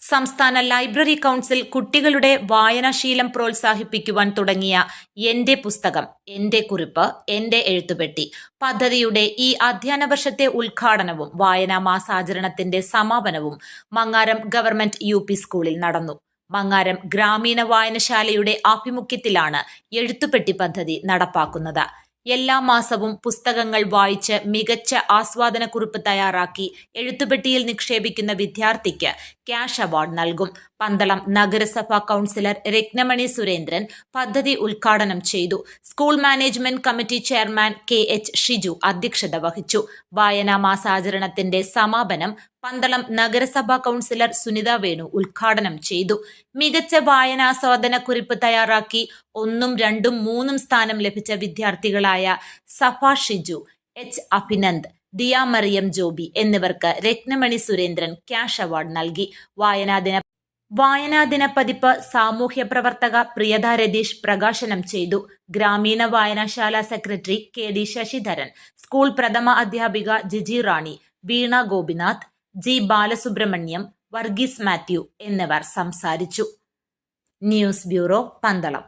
സംസ്ഥാന library council കുട്ടികളുടെ വായനാശീലം പ്രോത്സാഹിപ്പിക്കുവാൻ തുടങ്ങിയ എന്റെ പുസ്തകം എന്റെ കുറിപ്പ് എന്റെ എഴുത്തുപെട്ടി. പദ്ധതിയുടെ ഈ അധ്യയന വർഷത്തെ ഉദ്ഘാടനവും വായനാ മാസാചരണത്തിന്റെ സമാപനവും മങ്ങാരം ഗവൺമെന്റ് യു സ്കൂളിൽ നടന്നു. മങ്ങാരം ഗ്രാമീണ വായനശാലയുടെ ആഭിമുഖ്യത്തിലാണ് എഴുത്തുപെട്ടി പദ്ധതി നടപ്പാക്കുന്നത്. എല്ലാ മാസവും പുസ്തകങ്ങൾ വായിച്ച് മികച്ച ആസ്വാദനക്കുറിപ്പ് തയ്യാറാക്കി എഴുത്തുപെട്ടിയിൽ നിക്ഷേപിക്കുന്ന വിദ്യാർത്ഥിക്ക് ക്യാഷ് അവാർഡ് നൽകും. പന്തളം നഗരസഭാ കൗൺസിലർ രത്നമണി സുരേന്ദ്രൻ പദ്ധതി ഉദ്ഘാടനം ചെയ്തു. School management committee chairman K H Shiju അധ്യക്ഷത വഹിച്ചു. വായനാ മാസാചരണത്തിന്റെ സമാപനം പന്തളം നഗരസഭാ കൗൺസിലർ സുനിത വേണു ഉദ്ഘാടനം ചെയ്തു. മികച്ച വായനാസ്വാദന കുറിപ്പ് തയ്യാറാക്കി ഒന്നും രണ്ടും മൂന്നും സ്ഥാനം ലഭിച്ച വിദ്യാർത്ഥികളായ സഫ ഷിജു എച്ച് അഭിനന്ദ് ദിയ മറിയം ജോബി എന്നിവർക്ക് രത്നമണി സുരേന്ദ്രൻ ക്യാഷ് അവാർഡ് നൽകി. വായനാദിന വായനാദിന പതിപ്പ് സാമൂഹ്യ പ്രവർത്തക പ്രിയത രതീഷ് പ്രകാശനം ചെയ്തു. ഗ്രാമീണ വായനാശാല secretary K D Sasidharan school പ്രഥമ അധ്യാപിക ജിജി റാണി വീണ ഗോപിനാഥ് ജി ബാലസുബ്രഹ്മണ്യം വർഗീസ് മാത്യു എന്നിവർ സംസാരിച്ചു. News bureau Pandalam.